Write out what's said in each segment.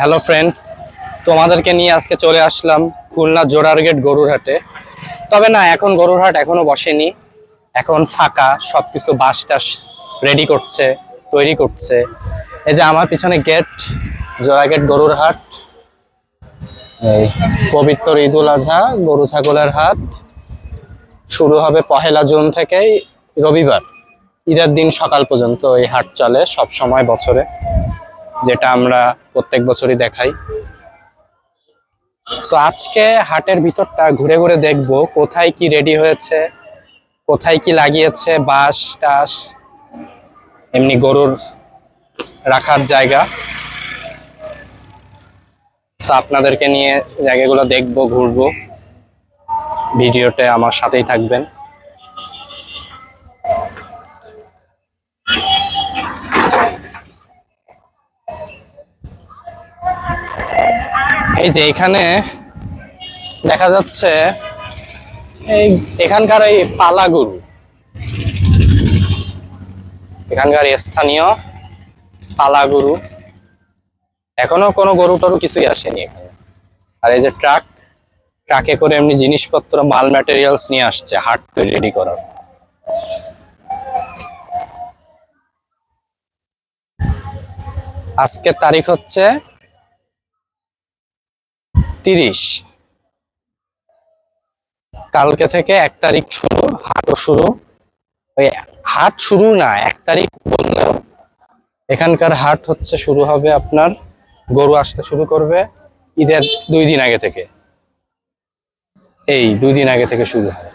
Hello friends তোমাদেরকে নিয়ে আজকে চলে আসলাম খুলনা জোড়ারগেট গরুর হাটে তবে না, এখন গরুর হাট এখনও বসেনি। এখন ফাঁকা, সবকিছু বাস টাস রেডি করছে, তৈরি করছে। এই যে আমার পিছনে গেট জোড়াগেট গরুর হাট এই পবিত্র ঈদুল আজহা, গরু ছাগলের হাট। শুরু হবে পহেলা জুন থেকেই রবিবার। ঈদের দিন সকাল পর্যন্ত এই হাট চলে সব সময় বছরে। যেটা আমরা প্রত্যেক বছরই দেখাই। সো আজকে হাটের ভিতরটা ঘুরে ঘুরে দেখব, কোথায় কি রেডি হয়েছে, কোথায় কি লাগিয়েছে, বাঁশ, টাস, এমনি গরুর রাখার জায়গা। সো আপনাদেরকে নিয়ে জায়গাগুলো দেখব, ঘুরবো। ভিডিওতে আমার সাথেই থাকবেন। এই যে এখানে দেখা যাচ্ছে এই এখানকার এই পালা গরু। এখানকার স্থানীয় পালা গরু। এখনও কোনো গরু টরু কিছুই আসেনি এখানে। আর এই যে ট্রাক, ট্রাকে করে এমনি জিনিসপত্র, মাল ম্যাটেরিয়ালস নিয়ে আসছে, হাট রেডি করার। আজকের তারিখ হচ্ছে তিরিশ। কালকে থেকে এক তারিখ শুরু, হাটও শুরু। ওই হাট শুরু না, এক তারিখ বললেও। এখানকার হাট হচ্ছে, শুরু হবে আপনার, গরু আসতে শুরু করবে ঈদের দুই দিন আগে থেকে। এই দুই দিন আগে থেকে শুরু হয়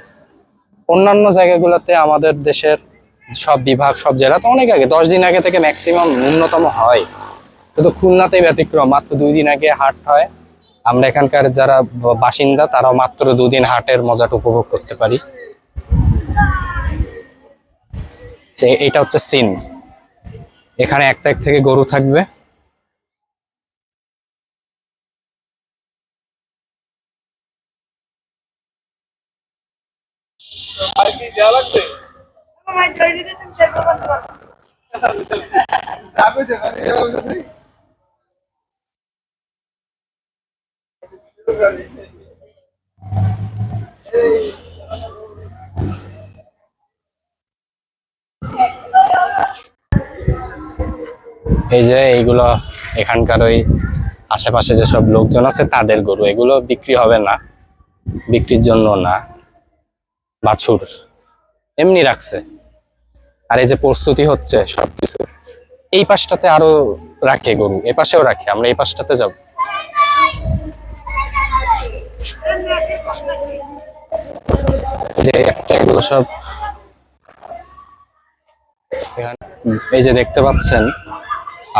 অন্যান্য জায়গাগুলোতে আমাদের দেশের সব বিভাগ, সব জেলাতে অনেক আগে, দশ দিন আগে থেকে ম্যাক্সিমাম ন্যূনতম হয়। শুধু খুলনাতেই ব্যতিক্রম, মাত্র দুই দিন আগে হাট হয়। আমরা এখানকার যারা বাসিন্দা তারাও মাত্র দুদিন হাটের মজাটা উপভোগ করতে পারি। যে এটা হচ্ছে সিন এখানে এক তারিখ থেকে গরু থাকবে। লাগবে আমার ধরে দিতে তুমি চেষ্টা করতে পারো যাবে যে মানে এরকম কিছু নেই। এই যে এইগুলো এখানকার ওই আশেপাশে যেসব লোকজন আছে তাদের গরু, এগুলো বিক্রি হবে না, বিক্রির জন্য না। বাছুর এমনি রাখছে। আর এই যে প্রস্তুতি হচ্ছে সবকিছু। এই পাশটাতে আরও রাখে গরু এ পাশেও রাখে, আমরা এই পাশটাতে যাব। যে একটা এগুলো সব এই যে দেখতে পাচ্ছেন,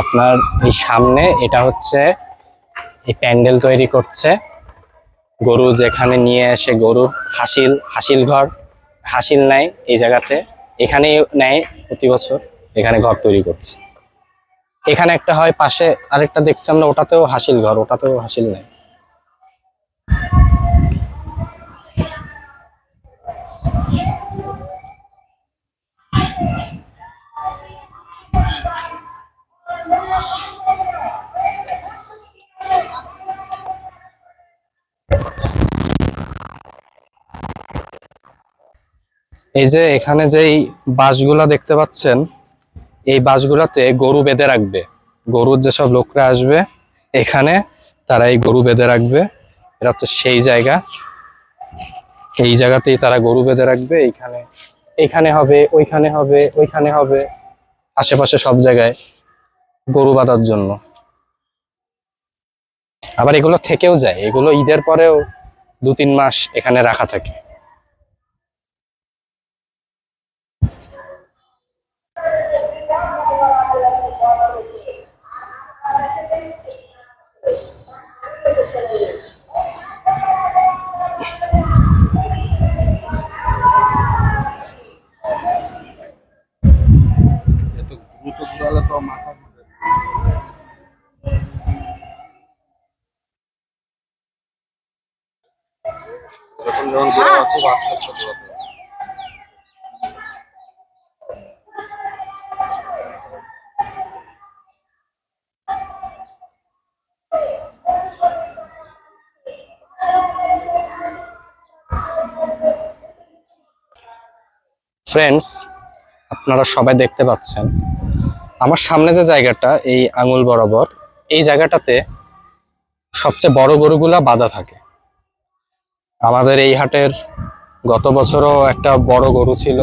আপনার এই সামনে এটা হচ্ছে এই প্যান্ডেল তৈরি করছে। গরু যেখানে নিয়ে এসে গরুর হাসিল হাসিল ঘর, হাসিল নেয় এই জায়গাতে। এখানেই নেয় প্রতি বছর, এখানে ঘর তৈরি করছে। এখানে একটা হয়, পাশে আরেকটা দেখছি আমরা, ওটাতেও হাসিল ঘর, ওটাতেও হাসিল নেয়। এই যে এখানে যেই বাঁশগুলা দেখতে পাচ্ছেন, এই বাঁশগুলাতে গরু বেঁধে রাখবে। গরুর যেসব লোকরা আসবে, এখানে তারা এই গরু বেঁধে রাখবে। এটা হচ্ছে সেই জায়গা। এই জায়গাতেই তারা গরু বেঁধে রাখবে। এইখানে এইখানে হবে, ওইখানে হবে ওইখানে হবে। আশেপাশে সব জায়গায় গরু বাঁধার জন্য। আবার এগুলো থেকেও যায়, এগুলো ঈদের পরেও দু তিন মাস এখানে রাখা থাকে। খুব আস্তে আস্তে ফ্রেন্ডস আপনারা সবাই দেখতে পাচ্ছেন, আমার সামনে যে জায়গাটা, এই আঙুল বরাবর, এই জায়গাটাতে সবচেয়ে বড় গরুগুলা বাঁধা থাকে। আমাদের এই হাটের গত বছরও একটা বড় গরু ছিল।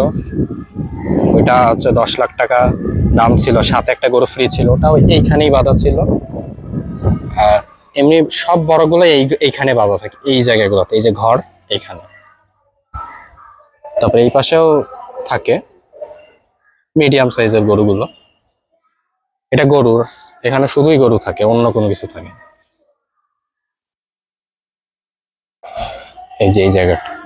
ওইটা হচ্ছে দশ লাখ টাকা দাম ছিল, সাথে একটা গরু ফ্রি ছিল। ওটাও এইখানেই বাঁধা ছিল। আর এমনি সব বড়গুলো এই, এইখানে বাঁধা থাকে, এই জায়গাগুলোতে, এই যে ঘর এইখানে। তারপরে এই পাশেও থাকে মিডিয়াম সাইজের গরুগুলো। এটা গরুর, এখানে শুধুই গরু থাকে, অন্য কোনো কিছু থাকে এই যে, এই জায়গাটা।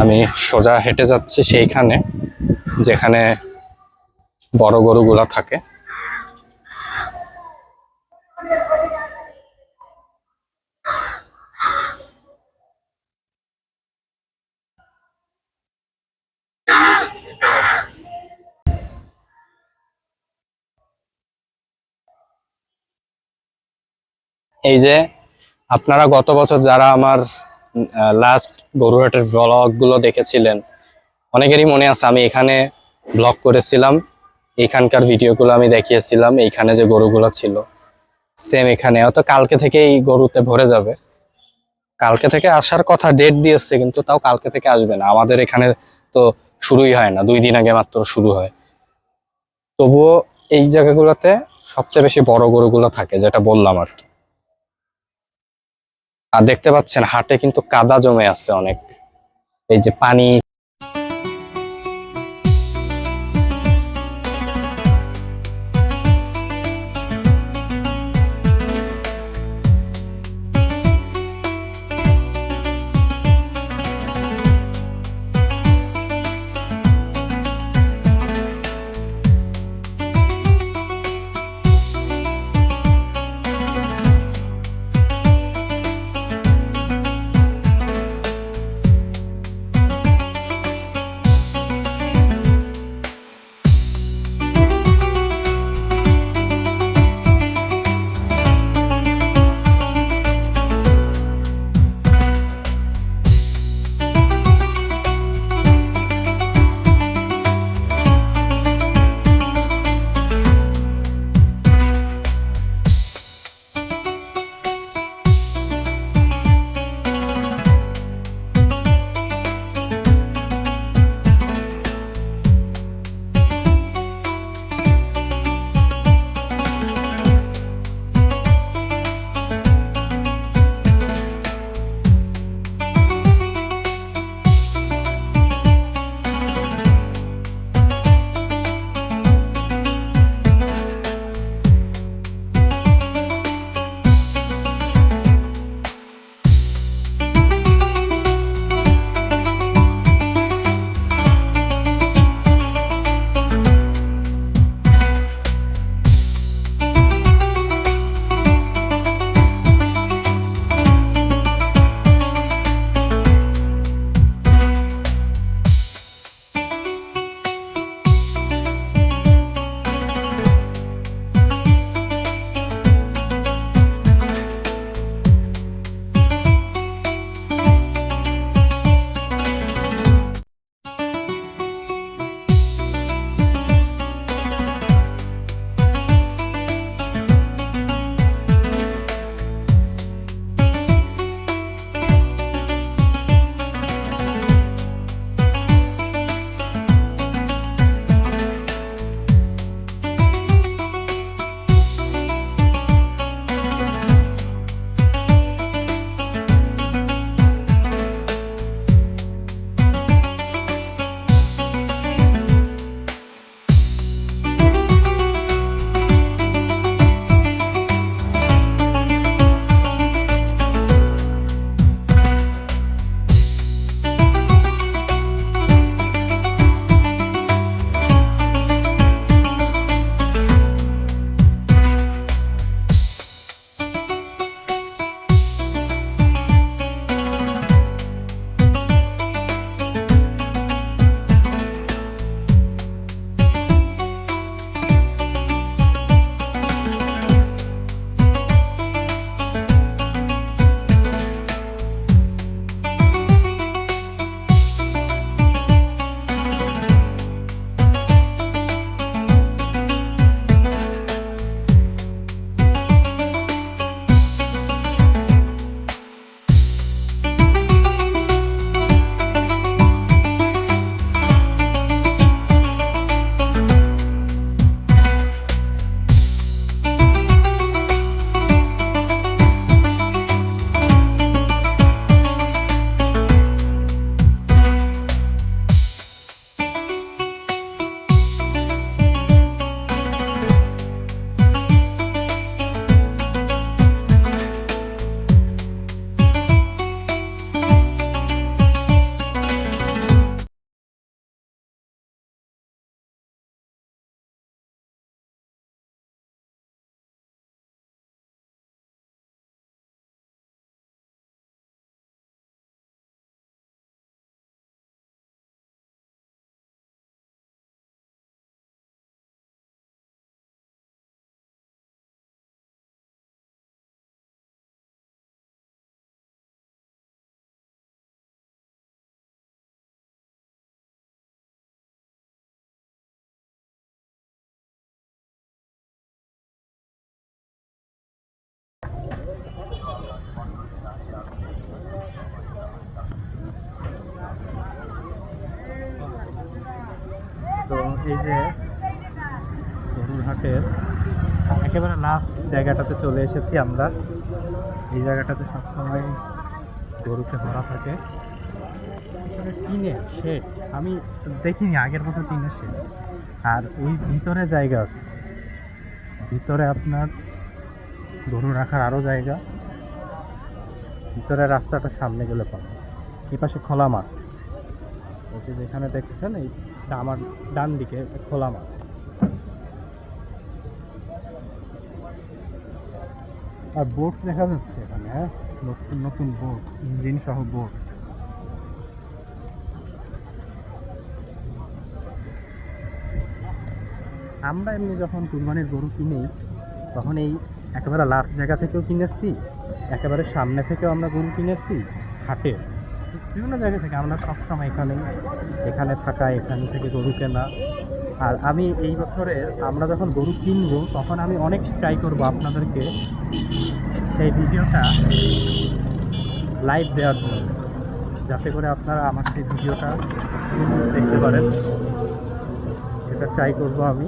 আমি সোজা হেঁটে যাচ্ছি সেইখানে, যেখানে বড় গরুগুলা থাকে। এই যে আপনারা গত বছর যারা আমার লাস্ট গরুহাটের ব্লগগুলো দেখেছিলেন। অনেকেরই মনে আছে আমি এখানে ব্লগ করেছিলাম, এখানকার ভিডিওগুলো আমি দেখিয়েছিলাম, এইখানে যে গরুগুলো ছিল। সেম এখানে, হয়তো কালকে থেকে এই গরুতে ভরে যাবে। কালকে থেকে আসার কথা ডেট দিয়েছে, কিন্তু তাও কালকে থেকে আসবে না। আমাদের এখানে তো শুরুই হয় না, দুই দিন আগে মাত্র শুরু হয়। তবুও এই জায়গাগুলোতে সবচেয়ে বেশি বড় গরুগুলো থাকে, যেটা বললাম আর কি। আর দেখতে পাচ্ছেন হাটে কিন্তু কাদা জমে আছে অনেক। এই যে পানি এই যে গরুর হাটের একেবারে লাস্ট জায়গাটাতে চলে এসেছি আমরা। এই জায়গাটাতে সবসময় গরুকে ভরা থাকে। টিনের শেড আমি দেখিনি, আগের বছর টিনের শেড আর ওই ভিতরে জায়গা আছে। ভিতরে আপনার গরু রাখার আরও জায়গা। ভিতরে রাস্তাটা সামনে গেলে পাবো এই পাশে খোলা মাঠ। এই যেখানে দেখছেন এইটা আমার ডান দিকে খোলা মাঠ। আর বোট দেখা যাচ্ছে এখানে হ্যাঁ? নতুন নতুন বোট, ইঞ্জিন সহ বোট। আমরা এমনি যখন কুরবানির গরু কিনি, তখন এই একেবারে লাস্ট জায়গা থেকেও কিনেছি, একেবারে সামনে থেকেও আমরা গরু কিনেছি হাটে বিভিন্ন জায়গা থেকে আমরা সবসময় এখানে এখানে থাকা, এখান থেকে গরু কেনা। আর আমি এই বছরে আমরা যখন গরু কিনবো, তখন আমি অনেক ট্রাই করব আপনাদেরকে সেই ভিডিওটা লাইভ দেওয়ার জন্য। যাতে করে আপনারা আমার সেই ভিডিওটা দেখতে পারেন। এটা ট্রাই করব আমি।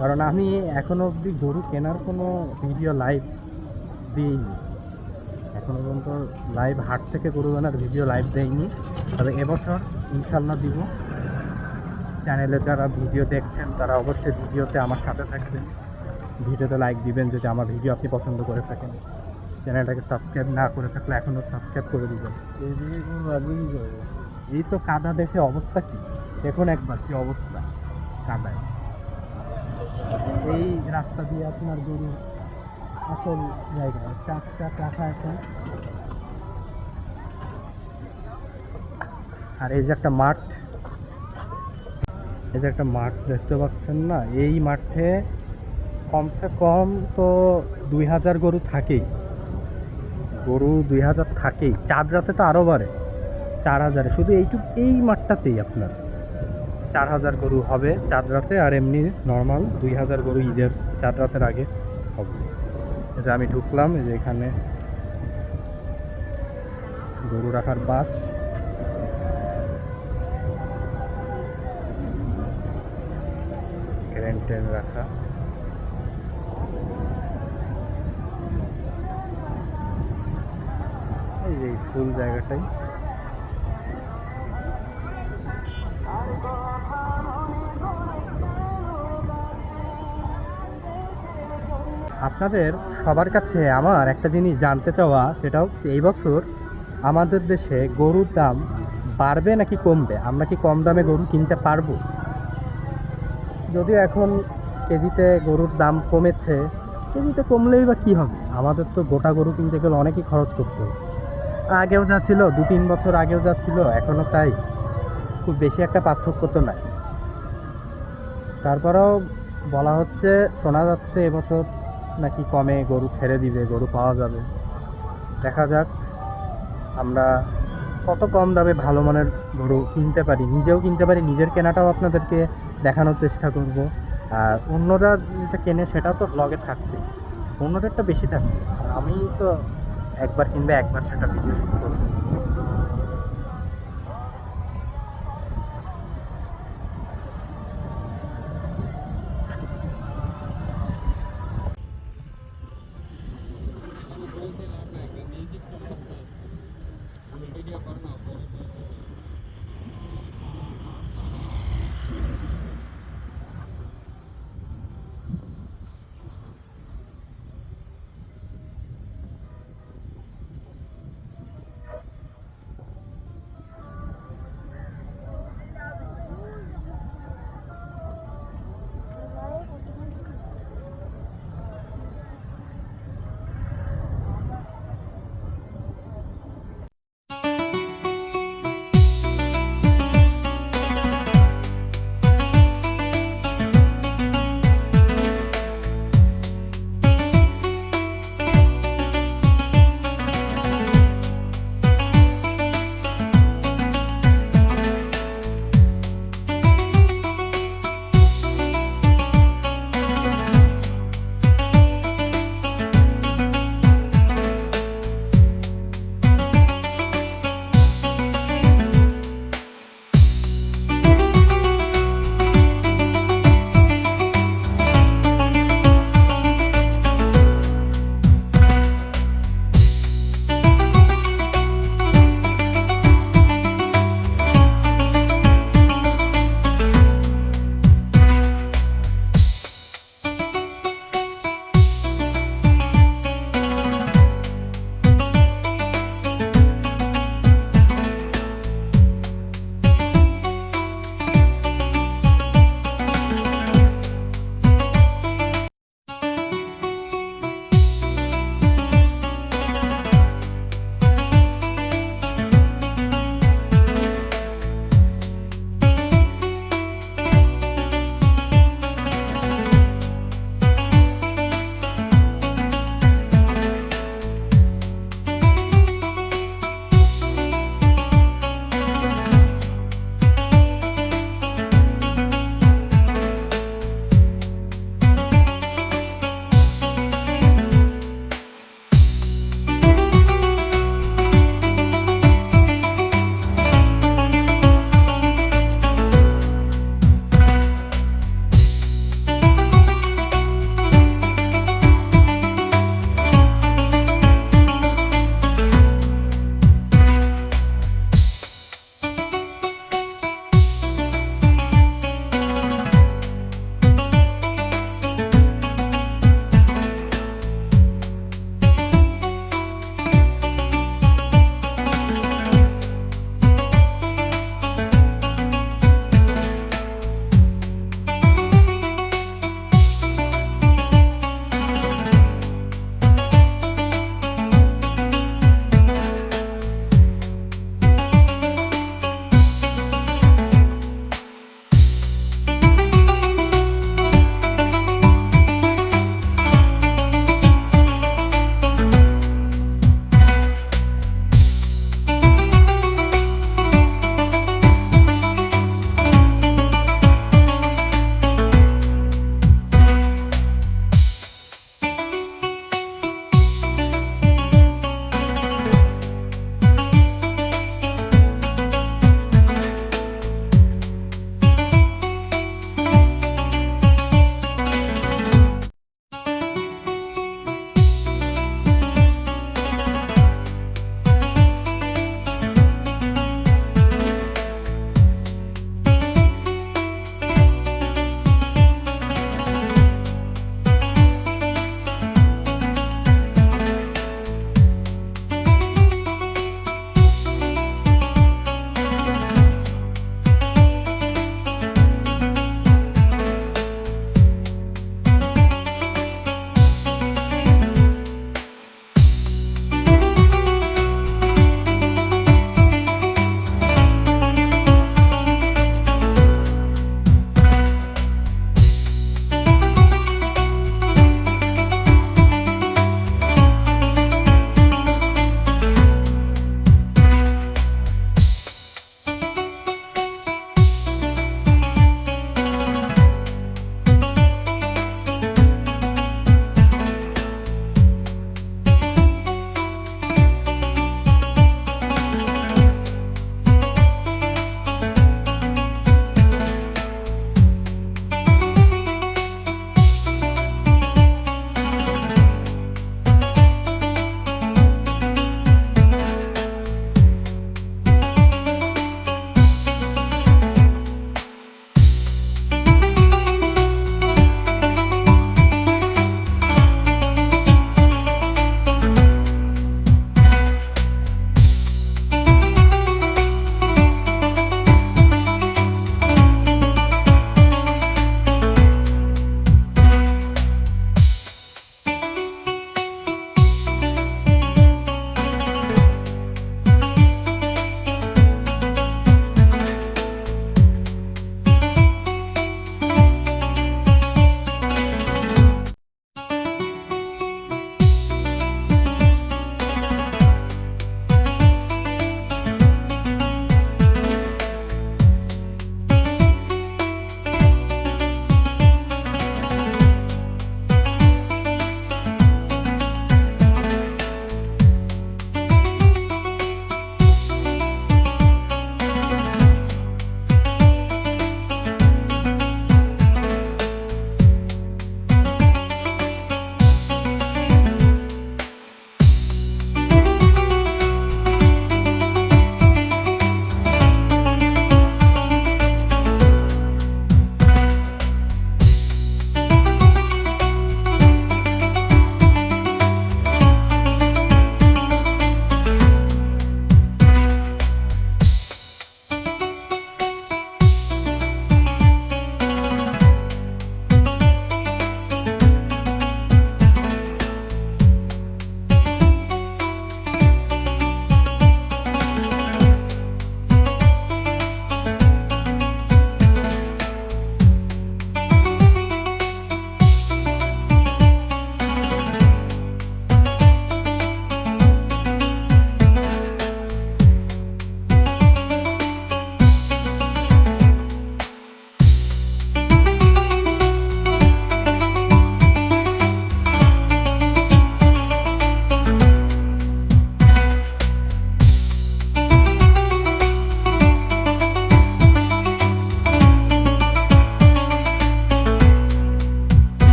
কারণ আমি এখনও অবধি গরু কেনার কোনো ভিডিও লাইভ দিইনি। এখনও পর্যন্ত লাইভ হাট থেকে গরু কেনার ভিডিও লাইভ দেয়নি। তবে এবছর ইনশাল্লাহ দিব। চ্যানেলে যারা ভিডিও দেখছেন, তারা অবশ্যই ভিডিওতে আমার সাথে থাকবেন। ভিডিওতে লাইক দিবেন যদি আমার ভিডিও আপনি পছন্দ করে থাকেন। চ্যানেলটাকে সাবস্ক্রাইব না করে থাকলে এখনও সাবস্ক্রাইব করে দিবেন। এই তো কাদা দেখে অবস্থা কি? দেখুন একবার কি অবস্থা। কাদায়। এই রাস্তা দিয়ে আপনার গরু আসল জায়গা, চারটা চাকা এখন। আর এই যে একটা মাঠ, এই যে একটা মাঠ দেখতে পাচ্ছেন না? এই মাঠে কমসে কম তো দুই হাজার গরু থাকেই। গরু দুই হাজার থাকেই। চার রাতে তো আরও বাড়ে, চার হাজারে। শুধু এইটুকু, এই মাঠটাতেই আপনার। চার হাজার গরু হবে চার রাতে, আর এমনি নর্মাল দুই হাজার গরু ঈদের চার রাতের আগে হবে। যে আমি ঢুকলাম যে এখানে গরু রাখার বাস। ক্রেন টেন রাখা। এই ফুল জায়গাটাই। আপনাদের সবার কাছে আমার একটা জিনিস জানতে চাওয়া, সেটা হচ্ছে এই বছর আমাদের দেশে গরুর দাম বাড়বে নাকি কমবে? আমরা কি কম দামে গরু কিনতে পারব? যদিও এখন কেজিতে গরুর দাম কমেছে, কেজিতে কমলেই বা কী হবে? আমাদের তো গোটা গরু কিনতে গেলে অনেকই খরচ করতে হচ্ছে। আগেও যা ছিল, দু তিন বছর আগেও যা ছিল এখনও তাই। খুব বেশি একটা পার্থক্য তো নাই। তারপরেও বলা হচ্ছে, শোনা যাচ্ছে এবছর নাকি কমে গরু ছেড়ে দিবে, গরু পাওয়া যাবে? দেখা যাক, আমরা কত কম দামে ভালো মানের গরু কিনতে পারি। নিজেও কিনতে পারি, নিজের কেনাটাও আপনাদেরকে দেখানোর চেষ্টা করব। আর অন্যরা যেটা কেনে সেটাও তো ব্লগে থাকছে। অন্যদেরটা বেশি থাকছে। আর আমি তো একবার কিনবে, একবার সেটা ভিডিও শুট করব।